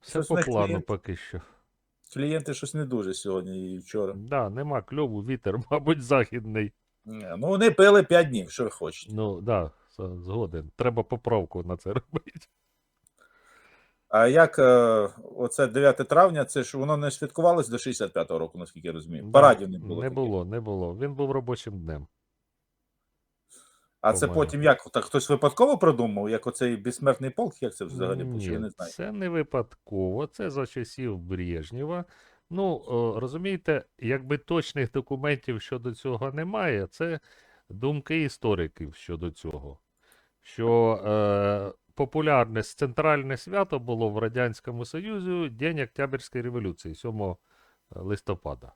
Все Щось по плану клієнт- поки що. Клієнти щось не дуже сьогодні і вчора. Да, нема кльову, вітер, мабуть, західний. Ну, вони пили 5 днів, що ви хочете. Ну, да, з- згоден. Треба поправку на це робити. А як е, оце 9 травня, це ж воно не святкувалось до 65-го року, наскільки я розумію. Парадів не було. Не таких. було, не було. Він був робочим днем. А це по-моєму. потім як? Так хтось випадково продумав, як оцей безсмертний полк, як це взагалі Ні, не знаю. Це не випадково, це за часів Брежнєва. Ну, о, розумієте, якби точних документів щодо цього немає, це думки істориків щодо цього. Що е, популярне с- центральне свято було в Радянському Союзі День Октябрьської революції, 7 листопада.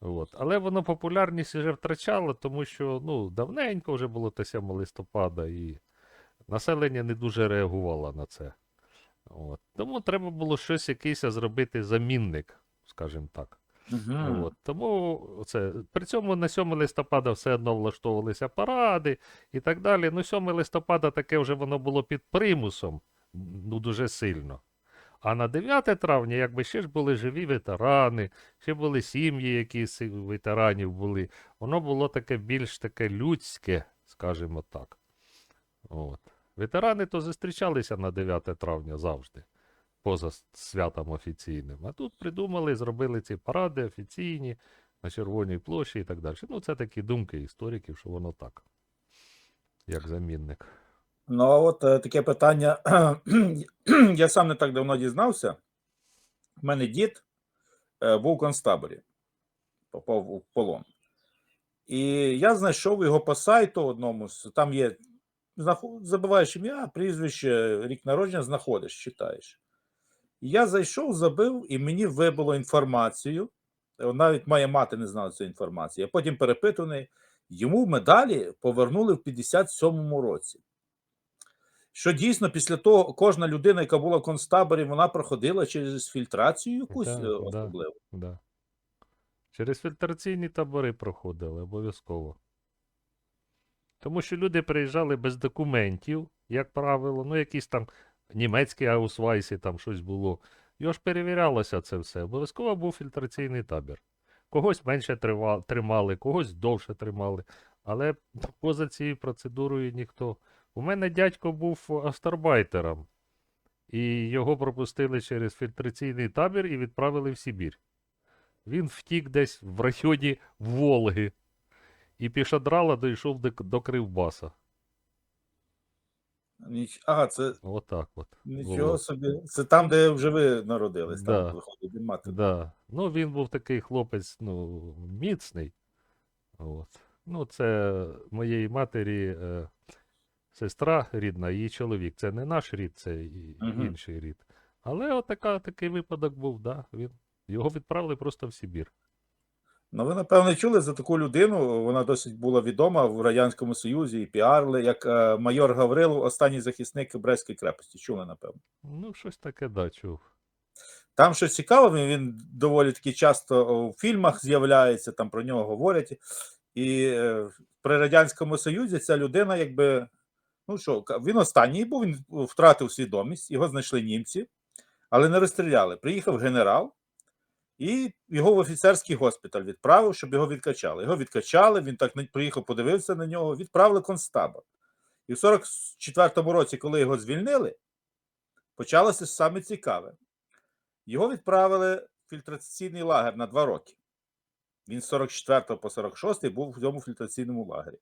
От. Але воно популярність вже втрачало, тому що ну, давненько вже було те 7 листопада, і населення не дуже реагувало на це. От. Тому треба було щось якийсь зробити замінник, скажімо так. Мгм. От. Тому це, при цьому на 7 листопада все одно влаштовувалися паради і так далі. Ну, 7 листопада таке вже воно було під примусом, ну дуже сильно. А на 9 травня, якби ще ж були живі ветерани, ще були сім'ї, які з ветеранів були. Воно було таке більш таке людське, скажімо так. От. Ветерани то зустрічалися на 9 травня завжди, поза святом офіційним. А тут придумали, зробили ці паради офіційні на Червоній площі і так далі. Ну, це такі думки істориків, що воно так, як замінник. Ну, а от е, таке питання. Я сам не так давно дізнався. У мене дід е, був в концтаборі, попав у полон. І я знайшов його по сайту одному. Там є. Забиваєш ім'я, прізвище, рік народження, знаходиш, читаєш. Я зайшов, забив, і мені вибило інформацію. е, Навіть моя мати не знала цієї інформації. Я потім перепитаний. Йому медалі повернули в 57-му році. Що дійсно після того кожна людина, яка була в концтаборі, вона проходила через фільтрацію якусь Да, е, да. особливу. Да. Через фільтраційні табори проходили обов'язково. Тому що люди приїжджали без документів, як правило, ну якісь там німецькі аусвайси, там щось було. Його ж перевірялося це все. Обов'язково був фільтраційний табір. Когось менше тримали, когось довше тримали. Але поза цією процедурою ніхто. У мене дядько був астарбайтером, і його пропустили через фільтраційний табір і відправили в Сибір. Він втік десь в районі Волги. І пішодрала дійшов до, до Кривбаса. Ніч... Ага, це Отак от. нічого було. собі. Це там, де вже ви народились, Да. там виходить мати. Да. Ну, він був такий хлопець, ну, міцний. От. Ну, це моєї матері е, сестра рідна, її чоловік. Це не наш рід, це і- інший рід. Але отака, такий випадок був, да. Він, його відправили просто в Сибір. Ну, ви, напевно, чули за таку людину. Вона досить була відома в Радянському Союзі і піарли, як е, майор Гаврилов, останній захисник Брестської крепості. Чули, напевно. Ну, щось таке, да, чув. Там щось цікаве, він, він доволі таки часто в фільмах з'являється, там про нього говорять. І е, при Радянському Союзі ця людина, якби, ну що, він останній був, він втратив свідомість, його знайшли німці, але не розстріляли. Приїхав генерал і його в офіцерський госпіталь відправив, щоб його відкачали. Його відкачали, він так приїхав, подивився на нього, відправили в концтабор. І в 44-му році, коли його звільнили, почалося саме цікаве. Його відправили в фільтраційний лагер на два роки. Він з 44 по 46 був в цьому фільтраційному лагері.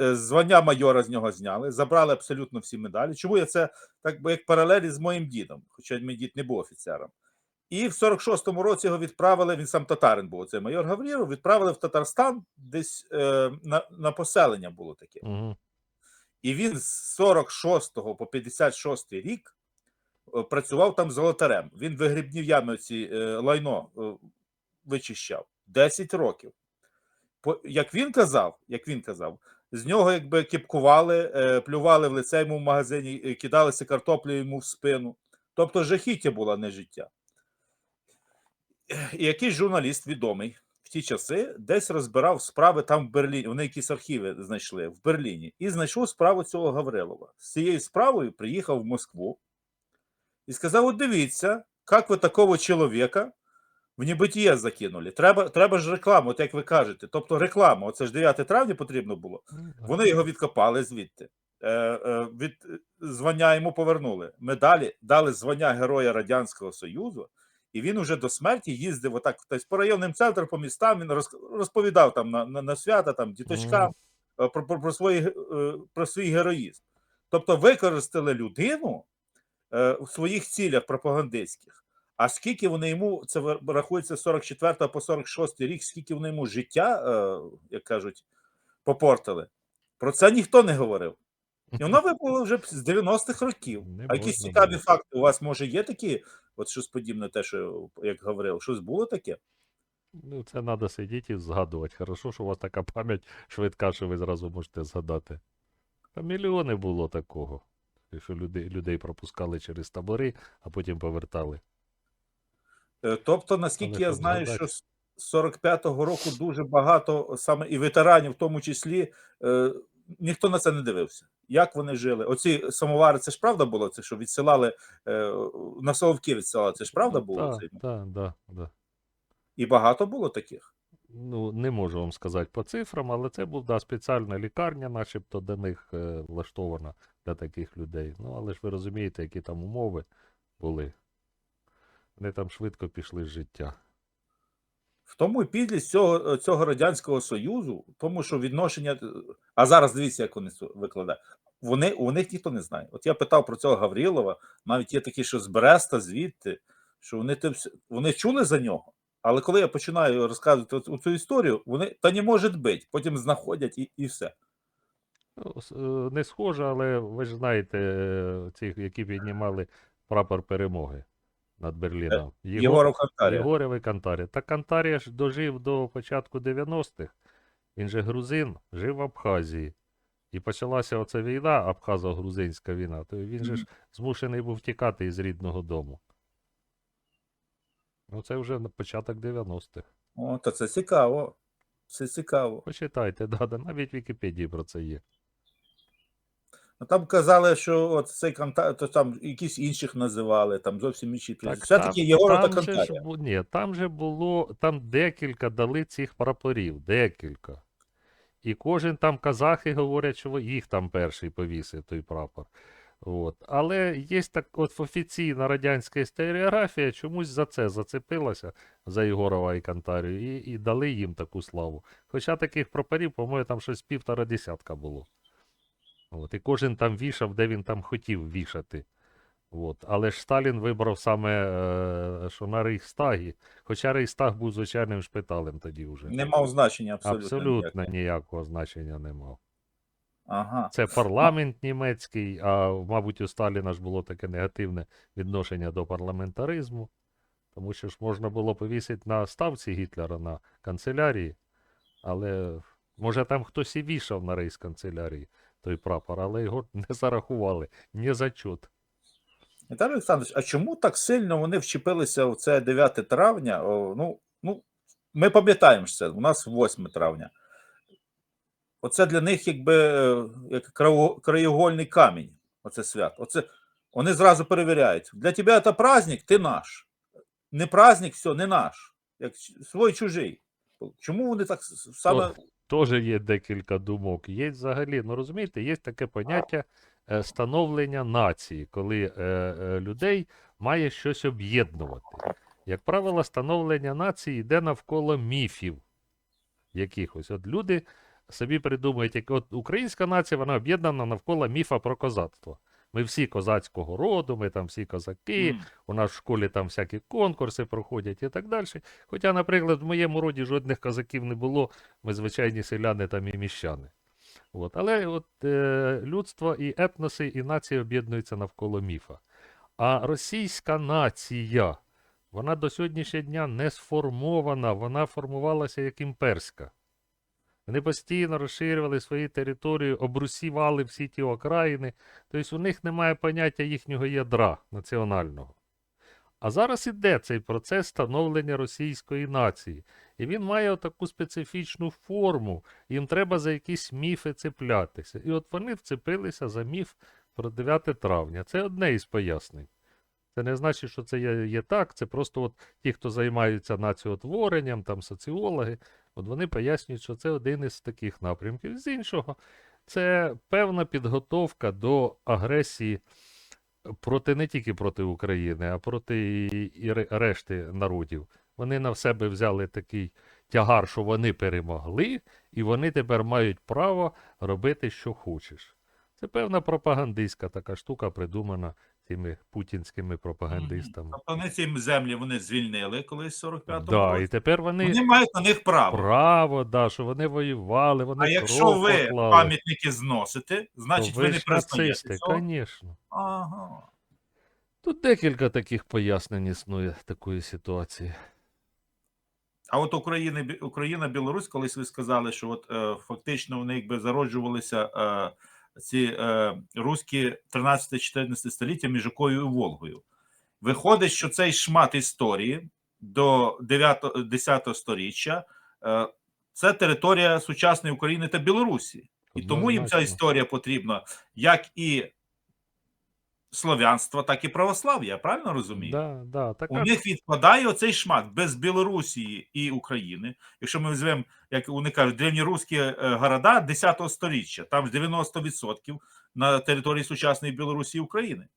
Е, Звання майора з нього зняли, забрали абсолютно всі медалі. Чому я це так би як паралелі з моїм дідом, хоча мій дід не був офіцером. І в 46-му році його відправили, він сам татарин був, це майор Гаврілов, відправили в Татарстан, десь е, на, на поселення було таке. Угу. І він з 46 по 56 рік е, працював там золотарем. Він вигрібні ями ці е, лайно е, вичищав 10 років. Як він казав, як він казав, з нього якби кіпкували, е, плювали в лице йому в магазині, е, кидалися картоплею йому в спину. Тобто жахіття було не життя. І якийсь журналіст відомий в ті часи десь розбирав справи там в Берліні. Вони якісь архіви знайшли в Берліні і знайшов справу цього Гаврилова. З цією справою приїхав в Москву і сказав: От дивіться, як ви такого чоловіка в небитіє закинули? Треба, треба ж рекламу, от як ви кажете. Тобто реклама, оце ж 9 травня потрібно було. Вони його відкопали звідти. Е, е, від звання йому повернули. Медалі дали звання Героя Радянського Союзу, і він уже до смерті їздив отак тобто, по районним центрам, по містам. Він роз- розповідав там на, на, на свята, там діточкам е, про, про, про, свої, е, про свій героїзм. Тобто використали людину е, в своїх цілях пропагандистських. А скільки вони йому, це рахується з 44 по 46 рік, скільки вони йому життя, е, як кажуть, попортили. Про це ніхто не говорив. І воно випало вже з 90-х років. Не а якісь цікаві було. факти у вас, може, є такі, от щось подібне, те, що як говорив, щось було таке? Ну, це треба сидіти і згадувати. Хорошо, що у вас така пам'ять швидка, що ви зразу можете згадати. Та мільйони було такого. Що людей, людей пропускали через табори, а потім повертали. Е, Тобто, наскільки Але я знаю, що з 45-го року дуже багато саме і ветеранів, в тому числі, е, ніхто на це не дивився. Як вони жили? Оці самовари, це ж правда було? Це що відсилали е, на Соловки відсилали, це ж правда було? Так, так, так. І багато було таких. Ну, не можу вам сказати по цифрам, але це була да, спеціальна лікарня, начебто для них е, влаштована для таких людей. Ну, але ж ви розумієте, які там умови були. Вони там швидко пішли з життя. В тому і підлість цього, цього Радянського Союзу, тому що відношення. А зараз дивіться, як вони викладають. Вони, у них ніхто не знає. От я питав про цього Гаврилова, навіть є такі, що з Бреста, звідти, що вони, вони чули за нього. Але коли я починаю розказувати цю історію, вони та не може бути, потім знаходять і, і все. Ну, е, не схоже, але ви ж знаєте, е, цих, які піднімали прапор перемоги над Берліном. Єгор- Єгоров. Єгорєв і Кантарія. Та Кантарія ж дожив до початку 90-х. Він же грузин, жив в Абхазії. І почалася оця війна, абхазо-грузинська війна, то він же ж змушений був тікати із рідного дому. Ну, це вже на початок 90-х. О, та це цікаво. Це цікаво. Почитайте, да, да, навіть в Вікіпедії про це є. Ну, Там казали, що от цей Канта, то там якісь інших називали, там зовсім інші. Все-таки Єгоров та же бу- ні, там же було, там декілька дали цих прапорів, декілька. І кожен там казахи говорять, що їх там перший повісив той прапор. От. Але є так от офіційна радянська історіографія чомусь за це зацепилася за Єгорова і Кантарію і, і дали їм таку славу. Хоча таких прапорів, по-моєму, там щось півтора десятка було. От. І кожен там вішав, де він там хотів вішати. От. Але ж Сталін вибрав саме, е, що на Рейхстагі, хоча Рейхстаг був звичайним шпиталем тоді вже. Не мав значення абсолютно. Абсолютно ніякого. ніякого значення не мав. Ага. Це парламент німецький, а мабуть у Сталіна ж було таке негативне відношення до парламентаризму, тому що ж можна було повісити на ставці Гітлера на канцелярії, але може там хтось і вішав на рейс канцелярії той прапор, але його не зарахували, не зачут. Віталій Олександрович, а чому так сильно вони вчепилися в це 9 травня? О, ну, ну, ми пам'ятаємо це, у нас 8 травня. Оце для них якби е, як краєугольний камінь, оце свято. Оце, вони зразу перевіряють. Для тебе це праздник, ти наш. Не праздник, все, не наш. Як свій чужий. Чому вони так саме. Теж є декілька думок. Є взагалі, ну розумієте, є таке поняття е, становлення нації, коли е, е, людей має щось об'єднувати. Як правило, становлення нації йде навколо міфів якихось. От люди собі придумують, як от українська нація, вона об'єднана навколо міфа про козацтво. Ми всі козацького роду, ми там всі козаки, М, у нас в школі там всякі конкурси проходять і так далі. Хоча, наприклад, в моєму роді жодних козаків не було, ми звичайні селяни там і міщани. От. Але от, е, людство і етноси, і нації об'єднуються навколо міфа. А російська нація, вона до сьогоднішнього дня не сформована, вона формувалася як імперська. Вони постійно розширювали свої території, обрусівали всі ті окраїни. Тобто у них немає поняття їхнього ядра національного. А зараз іде цей процес становлення російської нації. І він має таку специфічну форму. Їм треба за якісь міфи цеплятися. І от вони вцепилися за міф про 9 травня. Це одне із пояснень. Це не значить, що це є, є так. Це просто от ті, хто займаються націотворенням, там соціологи, от вони пояснюють, що це один із таких напрямків. З іншого, це певна підготовка до агресії проти не тільки проти України, а проти і, і решти народів. Вони на себе взяли такий тягар, що вони перемогли, і вони тепер мають право робити, що хочеш. Це певна пропагандистська така штука, придумана цими путінськими пропагандистами. Тобто вони ці землі вони звільнили колись в 45-му Да, і тепер вони, Вони мають на них право. право, да, що вони воювали, вони А якщо кров ви поклали, пам'ятники зносите, то значить ви ви не ж признаєте нацисти, цього. звісно. Ага. Тут декілька таких пояснень існує такої ситуації. А от Україна, Бі- Україна, Білорусь, колись ви сказали, що от е, фактично вони якби зароджувалися е, ці е, руські 13-14 століття між Окою і Волгою. Виходить, що цей шмат історії до 9-10 сторіччя е, це територія сучасної України та Білорусі. І тому їм ця історія потрібна як і слов'янства, так і православ'я. Правильно розумію? Да, да, У така них відпадає оцей шмат без Білорусі і України. Якщо ми візьмемо, як вони кажуть, древньоруські е, города 10 століття, там ж 90% на території сучасної Білорусі і України.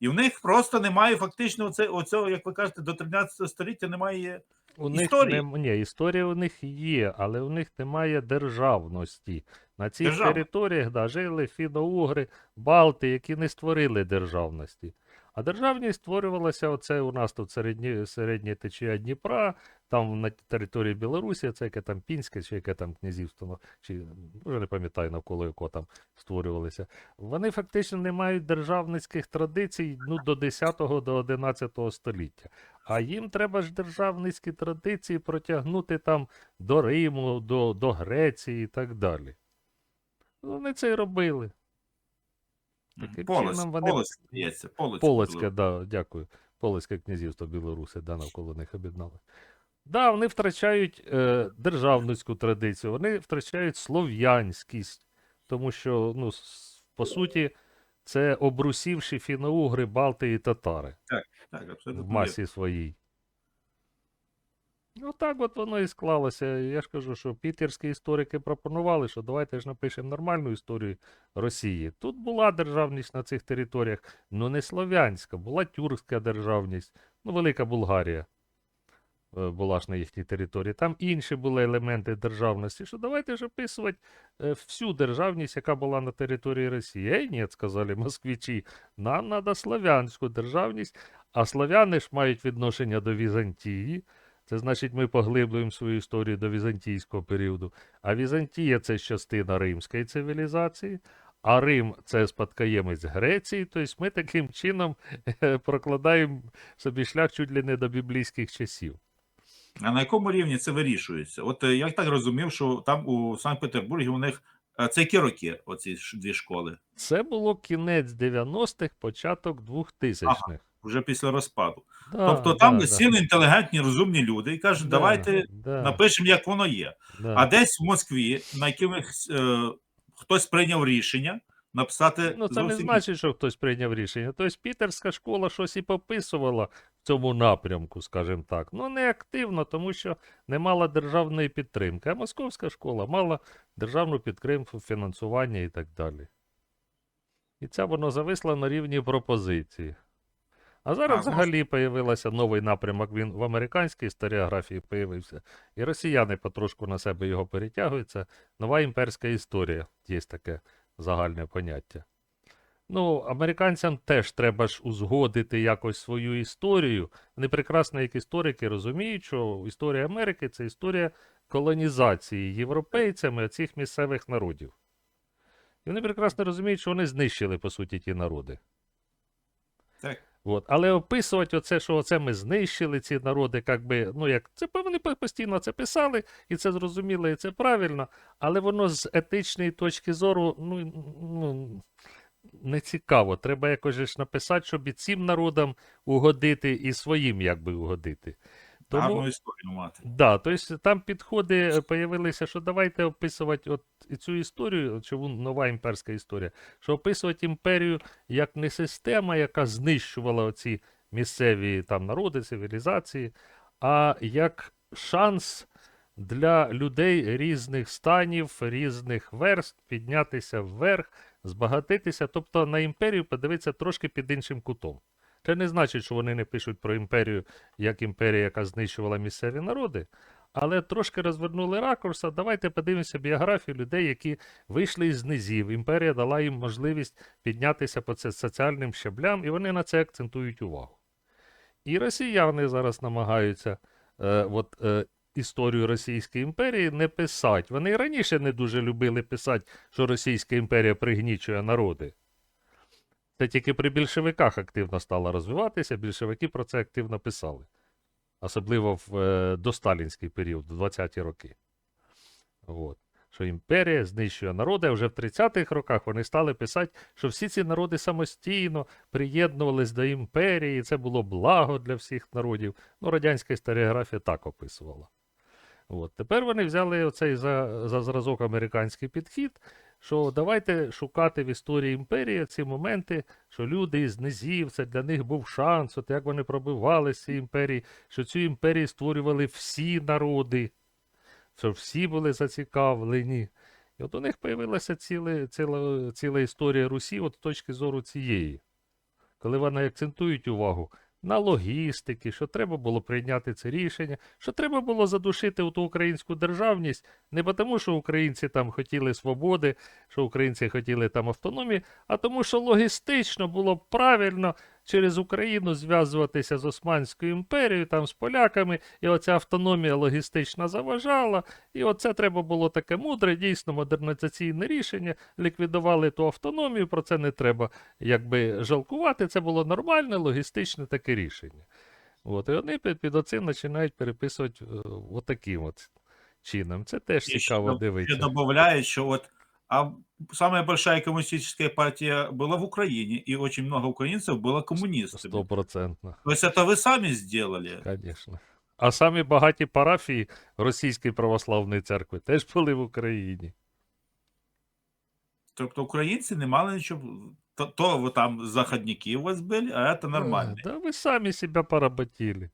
І в них просто немає фактично оце, оцього, як ви кажете, до 13 століття немає. У них Історії? нем- ні, історія у них є, але у них немає державності. На цих Держава. територіях да, жили фіно-угри, балти, які не створили державності. А державність створювалася оце у нас тут середні, середня течія Дніпра, там на території Білорусі, це яке там Пінське, чи яке там князівство, ну, чи вже не пам'ятаю навколо якого там створювалися. Вони фактично не мають державницьких традицій ну, до 10-го, до 11 століття. А їм треба ж державницькі традиції протягнути там до Риму, до, до Греції і так далі. Вони це і робили. Таким Полоць, чином вони- Полоць, здається, Полоць. Полоцьке, да, дякую. Полоцьке князівство Білоруси, да, навколо них об'єднали. Да, вони втрачають е, державницьку традицію, вони втрачають слов'янськість, тому що, ну, по суті, це обрусівші фіноугри, балти і татари Так, абсолютно в масі своїй. Ну так от воно і склалося. Я ж кажу, що пітерські історики пропонували, що давайте ж напишемо нормальну історію Росії. Тут була державність на цих територіях, ну не слов'янська, була тюркська державність, ну Велика Булгарія е, була ж на їхній території. Там інші були елементи державності. Що давайте ж описувати е, всю державність, яка була на території Росії. Ей, ні, сказали москвичі, нам треба слов'янську державність, а слов'яни ж мають відношення до Візантії. Це значить, ми поглиблюємо свою історію до візантійського періоду. А Візантія це частина римської цивілізації, а Рим це спадкоємець Греції. Тобто ми таким чином е, прокладаємо собі шлях чуть ли не до біблійських часів. А на якому рівні це вирішується? От е, я так розумів, що там у Санкт-Петербурзі у них е, це які роки, оці дві школи, Це було кінець 90-х, початок 2000-х. Вже після розпаду. Да, тобто там да, сіли інтелігентні, розумні люди і кажуть, Да, давайте да, напишемо, як воно є. да. А десь в Москві на якихось е, хтось прийняв рішення написати Ну, це не значить, що хтось прийняв рішення. Тобто пітерська школа щось і пописувала в цьому напрямку, скажімо так. Ну, не активно, тому що не мала державної підтримки. А московська школа мала державну підтримку, фінансування і так далі. І це воно зависло на рівні пропозиції. А зараз А, взагалі появився новий напрямок. Він в американській історіографії появився. І росіяни потрошку на себе його перетягують. Це нова імперська історія. Є таке загальне поняття. Ну, американцям теж треба ж узгодити якось свою історію. Вони прекрасно, як історики, розуміють, що історія Америки це історія колонізації європейцями цих місцевих народів. І вони прекрасно розуміють, що вони знищили, по суті, ті народи. Так. От. Але описувати оце, що оце ми знищили ці народи, як би, ну як це вони постійно це писали, і це зрозуміло, і це правильно, але воно з етичної точки зору, ну, ну не цікаво. Треба якось ж написати, щоб і цим народам угодити, і своїм якби угодити. Тому, гарну історію мати. Да, тобто там підходи появилися, що давайте описувати от цю історію, чому нова імперська історія, що описувати імперію як не система, яка знищувала оці місцеві там народи, цивілізації, а як шанс для людей різних станів, різних верст піднятися вверх, збагатитися, тобто на імперію подивитися трошки під іншим кутом. Це не значить, що вони не пишуть про імперію як імперія, яка знищувала місцеві народи, але трошки розвернули ракурс. Давайте подивимося біографію людей, які вийшли із низів. Імперія дала їм можливість піднятися по це соціальним щаблям, і вони на це акцентують увагу. І росіяни зараз намагаються е, от, е, історію Російської імперії не писати. Вони і раніше не дуже любили писати, що Російська імперія пригнічує народи. Це тільки при більшовиках активно стало розвиватися, більшовики про це активно писали. Особливо в е, досталінський період, в 20-ті роки. От. Що імперія знищує народи, а вже в 30-х роках вони стали писати, що всі ці народи самостійно приєднувались до імперії, і це було благо для всіх народів. Ну, радянська історіографія так описувала. От. Тепер вони взяли оцей за, за зразок американський підхід, що давайте шукати в історії імперії ці моменти, що люди із низів, це для них був шанс, от як вони пробивали з цієї імперії, що цю імперію створювали всі народи, що всі були зацікавлені. І от у них появилася ціла, ціла, ціла історія Русі от з точки зору цієї. Коли вони акцентують увагу на логістики, що треба було прийняти це рішення, що треба було задушити ту українську державність, не тому, що українці там хотіли свободи, що українці хотіли там автономії, а тому, що логістично було правильно через Україну зв'язуватися з Османською імперією, там з поляками, і оця автономія логістична заважала. І оце треба було таке мудре, дійсно модернізаційне рішення. Ліквідували ту автономію, про це не треба якби жалкувати. Це було нормальне логістичне таке рішення. От, і вони під, під оцим починають переписувати е, отаким от чином. Це теж цікаво дивитися. добавляет, что вот а самая большая коммунистическая партия была в Украине, и очень много украинцев было коммунистами. Стопроцентно, То есть это вы сами сделали. звісно. А самі багаті парафії Російської православної церкви теж були в Україні. Тобто українці не мали нічого. То, то ви там заходники у вас були, а це нормально. Да ви самі себе поработили.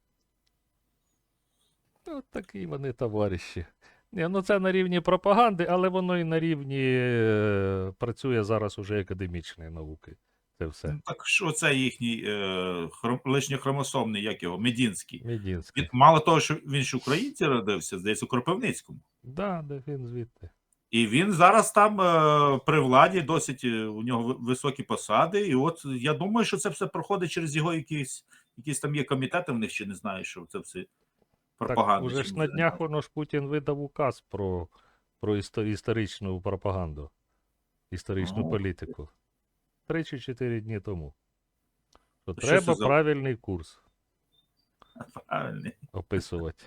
От такі вони товариші. Ні, ну це на рівні пропаганди, але воно і на рівні е, працює зараз уже академічної науки. Це все. Ну, Так що це їхній е, хром, лишньохромосомний, як його, Медінський. Медінський. Він, мало того, що він ж українці родився, здається, у Кропивницькому. Да, де він звідти. І він зараз там е, при владі, досить е, у нього високі посади. І от я думаю, що це все проходить через його якісь, якісь там є комітети в них, чи не знаю, що це все пропаганда. Так, уже ж на днях воно ж Путін видав указ про, про історичну пропаганду, історичну О. політику. Три чи чотири дні тому. Що Що це треба за- правильний курс Правильно. описувати.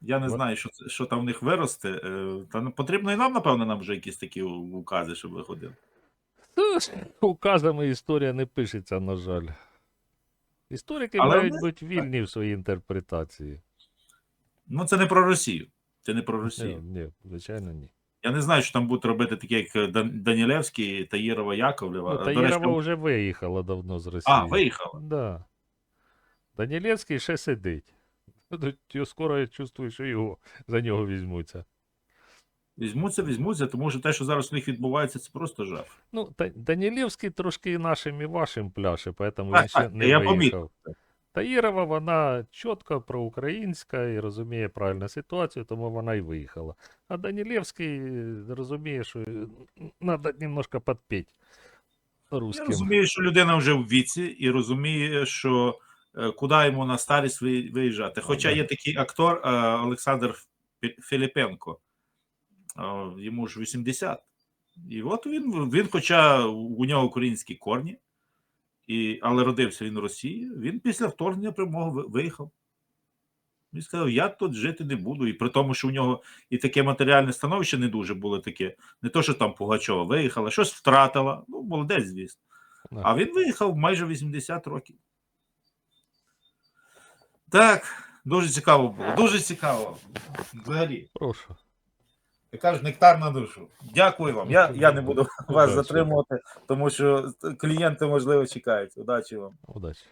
Я не От. знаю, що, що там в них виросте. Е, Та ну, потрібно і нам, напевно, нам вже якісь такі укази, щоб виходили. Указами історія не пишеться, на жаль. Історики Але мають вони- бути вільні в своїй інтерпретації. Ну, це не про Росію. Це не про Росію. ні, звичайно, ні. Я не знаю, що там будуть робити такі, як Дан- Данілевський, Таїрова, Яковлева. Ну, Таїрова речі, вже виїхала давно з Росії. А, виїхала. Да. Данілевський ще сидить. Скоро я чувствую, що його за нього візьмуться. Візьмуться, візьмуться, тому що те, що зараз у них відбувається, це просто жах. Ну, та, Данілевський трошки і нашим, і вашим пляше, поэтому Так, він ще не я виїхав. Таїрова, вона чітко проукраїнська і розуміє правильну ситуацію, тому вона і виїхала. А Данілевський е, розуміє, що треба немножко підпіть Я розумію, що людина вже в віці і розуміє, що е, куди йому на старість виїжджати. Хоча є такий актор е, Олександр Фі- Філіпенко, йому ж 80. І от він, він хоча у нього українські корні, і, але родився він в Росії, він після вторгнення прямого виїхав. Він сказав: я тут жити не буду. І при тому, що у нього і таке матеріальне становище не дуже було таке. Не то, що там Пугачова виїхала, щось втратила. Ну, молодець, звісно. А він виїхав майже 80 років. Так, дуже цікаво було. Дуже цікаво. Взагалі. Прошу. Як кажуть, нектар на душу. Дякую вам. Я, я не буду вас Удачі. затримувати, тому що клієнти, можливо, чекають. Удачі вам. Удачі.